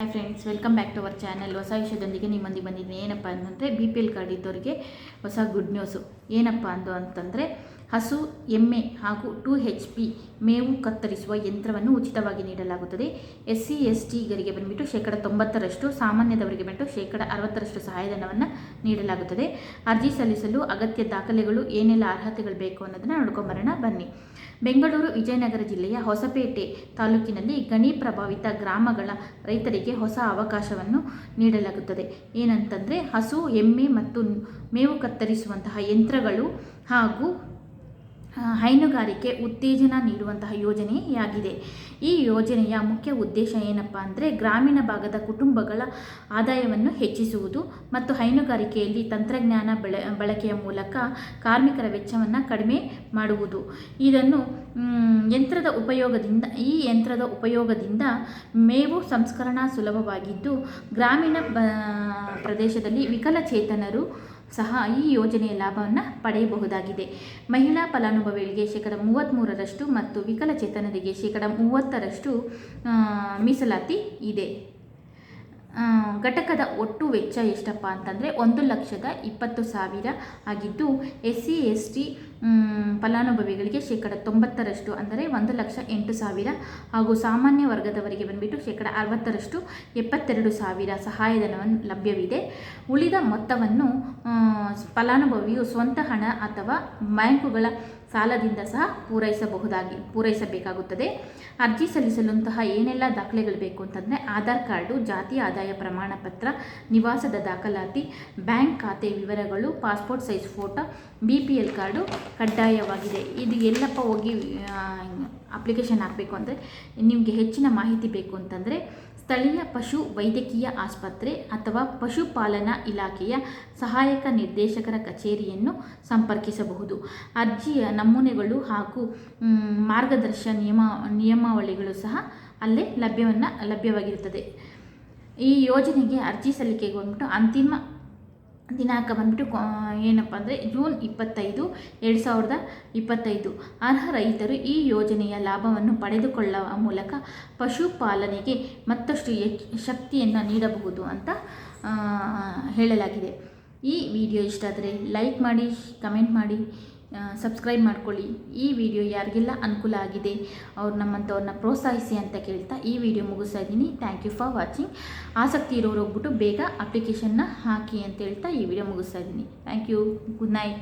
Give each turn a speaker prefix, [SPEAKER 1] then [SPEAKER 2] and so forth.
[SPEAKER 1] Hi friends welcome back to our channel ಹೊಸ ವಿಷಯದೊಂದಿಗೆ ನಿಮ್ಮೊಂದಿಗೆ ಬಂದಿದ್ದೀನಿ. ಏನಪ್ಪ ಅಂತಂದರೆ ಬಿ ಪಿ ಎಲ್ ಕಾರ್ಡ್ ಇದ್ದವರಿಗೆ ಹೊಸ ಗುಡ್ ನ್ಯೂಸು ಏನಪ್ಪ ಅಂದು ಅಂತಂದರೆ ಹಸು, ಎಮ್ಮೆ ಹಾಗೂ ಟು ಹೆಚ್ ಪಿ ಮೇವು ಕತ್ತರಿಸುವ ಯಂತ್ರವನ್ನು ಉಚಿತವಾಗಿ ನೀಡಲಾಗುತ್ತದೆ. ಎಸ್ ಸಿ ಎಸ್ ಟಿಗರಿಗೆ ಬಂದುಬಿಟ್ಟು ಶೇಕಡ ತೊಂಬತ್ತರಷ್ಟು, ಸಾಮಾನ್ಯದವರಿಗೆ ಬಂದು ಶೇಕಡ ಅರವತ್ತರಷ್ಟು ಸಹಾಯಧನವನ್ನು ನೀಡಲಾಗುತ್ತದೆ. ಅರ್ಜಿ ಸಲ್ಲಿಸಲು ಅಗತ್ಯ ದಾಖಲೆಗಳು ಏನೆಲ್ಲ ಅರ್ಹತೆಗಳು ಬೇಕು ಅನ್ನೋದನ್ನು ನೋಡ್ಕೊಂಬರೋಣ. ಬನ್ನಿ. ಬೆಂಗಳೂರು, ವಿಜಯನಗರ ಜಿಲ್ಲೆಯ ಹೊಸಪೇಟೆ ತಾಲೂಕಿನಲ್ಲಿ ಗಣಿ ಪ್ರಭಾವಿತ ಗ್ರಾಮಗಳ ರೈತರಿಗೆ ಹೊಸ ಅವಕಾಶವನ್ನು ನೀಡಲಾಗುತ್ತದೆ. ಏನಂತಂದರೆ ಹಸು, ಎಮ್ಮೆ ಮತ್ತು ಮೇವು ಕತ್ತರಿಸುವಂತಹ ಯಂತ್ರಗಳು ಹಾಗೂ ಹೈನುಗಾರಿಕೆ ಉತ್ತೇಜನ ನೀಡುವಂತಹ ಯೋಜನೆಯಾಗಿದೆ. ಈ ಯೋಜನೆಯ ಮುಖ್ಯ ಉದ್ದೇಶ ಏನಪ್ಪ ಅಂದರೆ ಗ್ರಾಮೀಣ ಭಾಗದ ಕುಟುಂಬಗಳ ಆದಾಯವನ್ನು ಹೆಚ್ಚಿಸುವುದು ಮತ್ತು ಹೈನುಗಾರಿಕೆಯಲ್ಲಿ ತಂತ್ರಜ್ಞಾನ ಬೆಳೆ, ಬಳಕೆಯ ಮೂಲಕ ಕಾರ್ಮಿಕರ ವೆಚ್ಚವನ್ನು ಕಡಿಮೆ ಮಾಡುವುದು. ಇದನ್ನು ಯಂತ್ರದ ಉಪಯೋಗದಿಂದ, ಈ ಯಂತ್ರದ ಉಪಯೋಗದಿಂದ ಮೇವು ಸಂಸ್ಕರಣಾ ಸುಲಭವಾಗಿದ್ದು, ಗ್ರಾಮೀಣ ಪ್ರದೇಶದಲ್ಲಿ ವಿಕಲಚೇತನರು ಸಹ ಈ ಯೋಜನೆಯ ಲಾಭವನ್ನು ಪಡೆಯಬಹುದಾಗಿದೆ. ಮಹಿಳಾ ಫಲಾನುಭವಿಗಳಿಗೆ ಶೇಕಡ ಮೂವತ್ತ್ಮೂರರಷ್ಟು ಮತ್ತು ವಿಕಲಚೇತನರಿಗೆ ಶೇಕಡ ಮೂವತ್ತರಷ್ಟು ಮೀಸಲಾತಿ ಇದೆ. ಘಟಕದ ಒಟ್ಟು ವೆಚ್ಚ ಎಷ್ಟಪ್ಪ ಅಂತಂದರೆ ಒಂದು ಲಕ್ಷದ ಇಪ್ಪತ್ತು ಸಾವಿರ ಆಗಿದ್ದು ಎಸ್ ಸಿ ಎಸ್ ಟಿ ಫಲಾನುಭವಿಗಳಿಗೆ ಶೇಕಡ ತೊಂಬತ್ತರಷ್ಟು ಅಂದರೆ ಒಂದು ಲಕ್ಷ ಎಂಟು ಸಾವಿರ ಹಾಗೂ ಸಾಮಾನ್ಯ ವರ್ಗದವರಿಗೆ ಬಂದುಬಿಟ್ಟು ಶೇಕಡ ಅರವತ್ತರಷ್ಟು ಎಪ್ಪತ್ತೆರಡು ಸಾವಿರ ಸಹಾಯಧನವನ್ನು ಲಭ್ಯವಿದೆ. ಉಳಿದ ಮೊತ್ತವನ್ನು ಫಲಾನುಭವಿಯು ಸ್ವಂತ ಹಣ ಅಥವಾ ಬ್ಯಾಂಕುಗಳ ಸಾಲದಿಂದ ಸಹ ಪೂರೈಸಬಹುದಾಗಿ, ಪೂರೈಸಬೇಕಾಗುತ್ತದೆ. ಅರ್ಜಿ ಸಲ್ಲಿಸಲಂತಹ ಏನೆಲ್ಲ ದಾಖಲೆಗಳು ಬೇಕು ಅಂತಂದರೆ ಆಧಾರ್ ಕಾರ್ಡು, ಜಾತಿ ಆದಾಯ ಪ್ರಮಾಣ ಪತ್ರ, ನಿವಾಸದ ದಾಖಲಾತಿ, ಬ್ಯಾಂಕ್ ಖಾತೆ ವಿವರಗಳು, passport size photo, B P L card ಕಡ್ಡಾಯವಾಗಿದೆ. ಇದು ಎಲ್ಲಪ್ಪ ಹೋಗಿ ಅಪ್ಲಿಕೇಶನ್ ಹಾಕಬೇಕು ಅಂದರೆ ನಿಮಗೆ ಹೆಚ್ಚಿನ ಮಾಹಿತಿ ಬೇಕು ಅಂತಂದರೆ ಸ್ಥಳೀಯ ಪಶು ವೈದ್ಯಕೀಯ ಆಸ್ಪತ್ರೆ ಅಥವಾ ಪಶುಪಾಲನಾ ಇಲಾಖೆಯ ಸಹಾಯಕ ನಿರ್ದೇಶಕರ ಕಚೇರಿಯನ್ನು ಸಂಪರ್ಕಿಸಬಹುದು. ಅರ್ಜಿಯ ನಮೂನೆಗಳು ಹಾಗೂ ಮಾರ್ಗದರ್ಶನ ಮಾರ್ಗದರ್ಶ ನಿಯಮ, ನಿಯಮಾವಳಿಗಳು ಸಹ ಅಲ್ಲೇ ಲಭ್ಯವನ್ನು, ಲಭ್ಯವಾಗಿರುತ್ತದೆ. ಈ ಯೋಜನೆಗೆ ಅರ್ಜಿ ಸಲ್ಲಿಕೆಗೆ ಬಂದ್ಬಿಟ್ಟು ಅಂತಿಮ ದಿನಾಂಕ ಬಂದ್ಬಿಟ್ಟು ಏನಪ್ಪ ಅಂದರೆ ಜೂನ್ ಇಪ್ಪತ್ತೈದು, ಎರಡು ಸಾವಿರದ ಇಪ್ಪತ್ತೈದು. ಅರ್ಹ ರೈತರು ಈ ಯೋಜನೆಯ ಲಾಭವನ್ನು ಪಡೆದುಕೊಳ್ಳುವ ಮೂಲಕ ಪಶುಪಾಲನೆಗೆ ಮತ್ತಷ್ಟು ಶಕ್ತಿಯನ್ನು ನೀಡಬಹುದು ಅಂತ ಹೇಳಲಾಗಿದೆ. ಈ ವಿಡಿಯೋ ಇಷ್ಟ ಆದರೆ ಲೈಕ್ ಮಾಡಿ, ಕಮೆಂಟ್ ಮಾಡಿ. ಸಬ್ಸ್ಕ್ರೈಬ್ ಮಾಡ್ಕೊಳ್ಳಿ. ಈ ವಿಡಿಯೋ ಯಾರಿಗೆಲ್ಲ ಅನುಕೂಲ ಆಗಿದೆ, ಅವ್ರು ನಮ್ಮಂಥವ್ರನ್ನ ಪ್ರೋತ್ಸಾಹಿಸಿ ಅಂತ ಕೇಳ್ತಾ ಈ ವಿಡಿಯೋ ಮುಗಿಸ್ತಾ ಇದ್ದೀನಿ. ಥ್ಯಾಂಕ್ ಯು ಫಾರ್ ವಾಚಿಂಗ್ ಆಸಕ್ತಿ ಇರೋರು ಹೋಗ್ಬಿಟ್ಟು ಬೇಗ ಅಪ್ಲಿಕೇಶನ್ನ ಹಾಕಿ ಅಂತ ಹೇಳ್ತಾ ಈ ವಿಡಿಯೋ ಮುಗಿಸ್ತಾ ಇದ್ದೀನಿ. Thank you good night